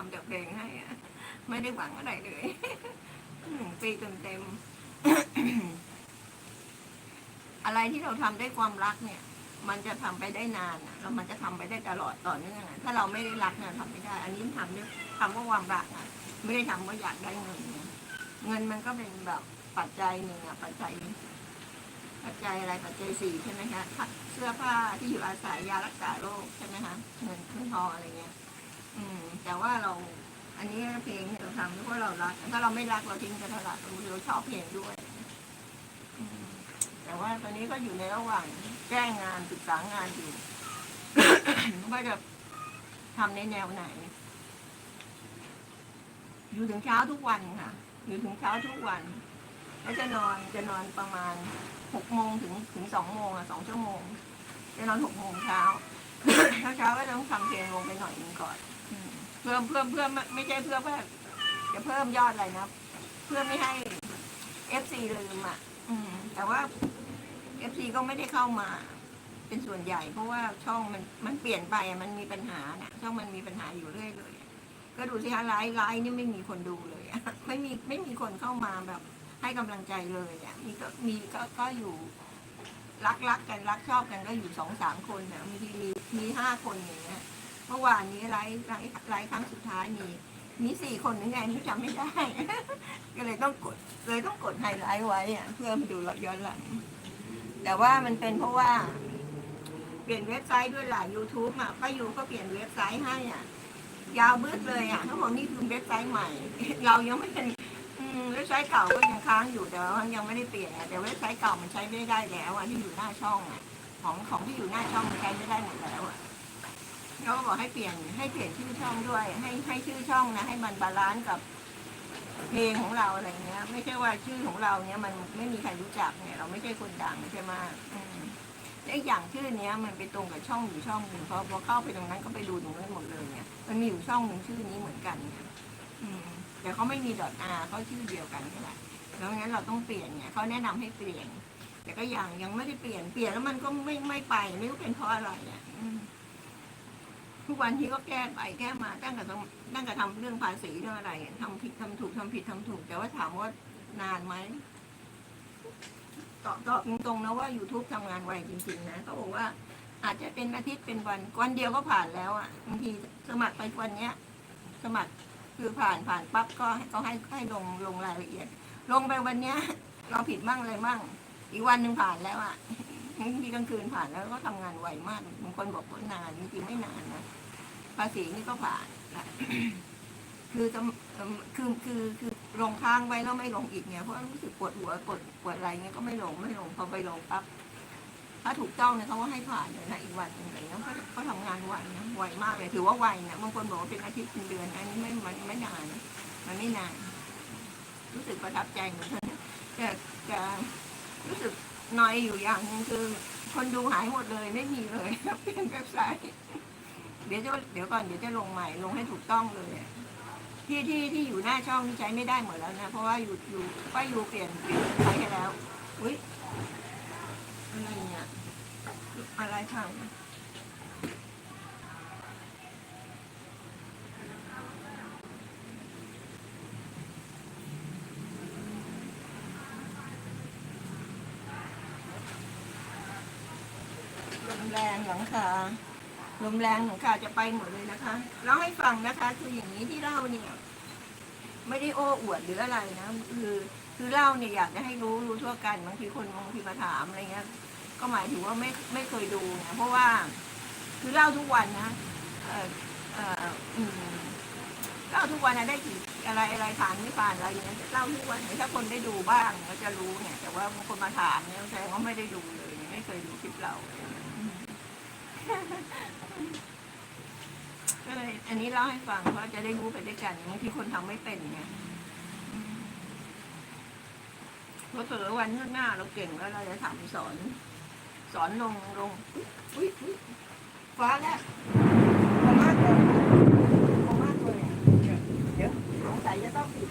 ทำแต่เพลงให้อะไม่ได้หวังอะไรเลยหนึ่งปีเต็มๆอะไรที่เราทำด้วยความรักเนี่ย มันจะทำไปได้นานแล้วมันจะทำไปได้ตลอดต่อเนื่องถ้าเราไม่ได้รักเนี่ยทำไม่ได้ อันนี้ทำด้วยทำเพราะความรักอะไม่ได้ทำเพราะอยากได้เงินเนี่ยเงินมันก็เป็นแบบปัจจัยหนึ่งอะปัจจัยปัจจัยอะไรปัจจัยสี่ใช่ไหมคะเสื้อผ้าที่อยู่อาศัยยารักษาโรคใช่ไหมคะเงินเครื่องทองอะไรเงี้ย อืม แต่ว่าเรา อันนี้เพลงที่เราทำเพราะเรารัก ถ้าเราไม่รักเราทิ้งกันเท่าไหร่เราชอบเพลงด้วย อืม แต่ว่าตอนนี้ก็อยู่ในระหว่างแก้งานศึกษางานอยู่ ว่าจะทำในแนวไหน อยู่ถึงเช้าทุกวันค่ะ อยู่ถึงเช้าทุกวัน แล้วจะนอนจะนอนประมาณหกโมงถึงถึงสองโมงอะสองชั่วโมง จะนอนหกโมงเช้า เช้าเช้าก็ต้องทำเพลงลงไปหน่อยหนึงก่อนอืมเพิ่มเพิ่มเพิ่มไม่ใช่เพื่อเพื่อจะเพิ่มยอดอะไรนะ เพื่อไม่ให้เอฟซีลืมอะ อืม แต่ว่าเอฟซีก็ไม่ได้เข้ามา เป็นส่วนใหญ่ เพราะว่าช่องมันมันเปลี่ยนไปอะมันมีปัญหาน่ะช่องมันมีปัญหาอยู่เรื่อยเลยก็ดูสิคะไลฟ์ไลฟ์นี่ไม่มีคนดูเลยอะ ไม่มีไม่มีคนเข้ามาแบบ ให้กำลังใจเลยอะมีก็มีก็ก็อยู่ รักรักกันรักชอบกันก็อยู่สองสามคนนะมีทีมี มีห้าคนอย่างเงี้ยเมื่อวานนี้ไลฟ์ไลฟ์ไลฟ์ครั้งสุดท้ายมี มีสี่คนหรือไงที่จำไม่ได้ ก็เลยต้องกดเลยต้องกดไฮไลท์ไว้อะเพื่อมาดูย้อนหลังแต่ว่ามันเป็นเพราะว่า เปลี่ยนเว็บไซต์ด้วยหลาย YouTube อะป้ายูก็เปลี่ยนเว็บไซต์ให้อะยาวบึ้ดเลยอะเขาบอกนี่คือเว็บไซต์ใหม่ เรายังไม่เป็นเว็บไซต์เก่าก็ยังค้างอยู่แต่ว่ายังไม่ได้เปลี่ยนแต่เว็บไซต์เก่ามันใช้ไม่ได้แล้วอะที่อยู่หน้าช่องอะ ของของที่อยู่หน้าช่องมันใช้ไม่ได้หมดแล้วอะเขาก็บอกให้เปลี่ยนให้เปลี่ยนชื่อช่องด้วย ให้ให้ชื่อช่องนะให้มันบาลานซ์กับเพลงของเราอะไรเงี้ย ไม่ใช่ว่าชื่อของเราเนี้ยมันไม่มีใครรู้จักเนี่ย เราไม่ใช่คนดังใช่ไหมอืมและอีกอย่างชื่อเนี้ยมันไปตรงกับช่องอยู่ช่องหนึ่งพอพอเข้าไปตรงนั้นก็ไปดูตรงนั้นหมดเลยเนี่ย มันมีอยู่ช่องหนึ่งชื่อนี้เหมือนกันเนี่ยอืมแต่เขาไม่มีดอทอาเขาชื่อเดียวกันนี่แหละแล้วงั้นเราต้องเปลี่ยนเนี่ยเขาแนะนำให้เปลี่ยน แต่ก็ยังยังไม่ได้เปลี่ยนเปลี่ยนแล้วมันก็ไม่ไม่ไปไม่รู้เป็นเพราะอะไรอะอืมทุกวันที่ก็แก้ไปแก้มาตั้งแต่ต้องตั้งแต่ทำเรื่องภาษีเรื่องอะไรอะทำผิดทำถูกทำผิดทำถูก แต่ว่าถามว่านานไหมตอบตอบตรงๆนะว่า YouTube ทำงานไวจริงๆนะเขาบอกว่าอาจจะเป็นอาทิตย์เป็นวันวันเดียวก็ผ่านแล้วอะบางทีสมัครไปวันเนี้ย สมัครคือผ่านผ่านปั๊บก็ก็ให้ให้ลงลงรายละเอียด ลงไปวันเนี้ย เราผิดมั่งอะไรมั่ง อีกวันหนึ่งผ่านแล้วอะมีกลางคืนผ่านแล้วก็ทำงานไวมากบางคนบอกว่านานจริงๆไม่นานนะภาษีนี่ก็ผ่านละคือจะคือคือคือลงค้างไว้แล้วไม่ลงอีกเนี่ยเพราะรู้สึกปวดหัวปวดปวดอะไรเงี้ยก็ไม่ลงไม่ลงพอไปลงปั๊บถ้าถูกต้องเนี่ยเขาก็ให้ผ่านเลยนะอีกวันหนึงอะไรเงี้ยเขาเขาทำงานไวนะไวมากเลยถือว่าไวนะบางคนบอกว่าเป็นอาทิตย์เป็นเดือนอันนี้ไม่มันไม่นานมันไม่นาน รู้สึกประทับใจเหมือนกันนะแต่แต่ รู้สึกน้อยอยู่อย่างนึงคือ คนดูหายหมดเลยไม่มีเลยเปลี่ยนเว็บไซต์เดี๋ยวจะเดี๋ยวก่อนเดี๋ยวจะลงใหม่ลงให้ถูกต้องเลยที่ที่ที่อยู่หน้าช่องนี่ใช้ไม่ได้หมดแล้วนะเพราะว่าอยู่อยู่ป้าอยู่เปลี่ยนเปลี่ยนไซต์ใช้แล้วอุ้ยอะไรเนี่ยอะไรทำ ลมแรงหลังคาลมแรงหลังคาจะไปหมดเลยนะคะเล่าให้ฟังนะคะ คืออย่างนี้ที่เล่าเนี่ย ไม่ได้โอ้อวดหรืออะไรนะคือคือเล่าเนี่ยอยากจะให้รู้รู้ทั่วกันบางทีคนบางทีมาถามอะไรเงี้ย ก็หมายถึงว่าไม่ไม่เคยดูนะเพราะว่า คือเล่าทุกวันนะเออเอออืมเล่าทุกวันนะได้กี่อะไรอะไรผ่านไม่ผ่านอะไรอย่างเงี้ยเล่าทุกวันถ้าคนได้ดูบ้างก็จะรู้เนี่ย แต่ว่าบางคนมาถามเนี่ยแสดงว่าไม่ได้ดูเลย ไม่เคยดูคลิปเรา ก็เลย อันนี้เล่าให้ฟังเพราะจะได้รู้ไปด้วยกันบางทีคนทำไม่เป็นไงเพราะเผลอวันข้างหน้าเราเก่งแล้วเราจะทำสอน สอนลงลงอุ้ยอุ๊ยฟ้าแล้วกลัวมากเลยกลัวมากเลยเดี๋ยวเดี๋ยวสงสัยจะต้องปิด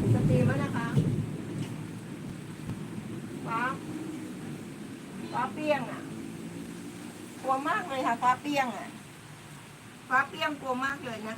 ปิดสตรีมแล้วนะคะฟ้า ฟ้าเปี้ยงอะ กลัวมากเลยค่ะฟ้าเปี้ยงอะ ฟ้าเปี้ยงกลัวมากเลยนะ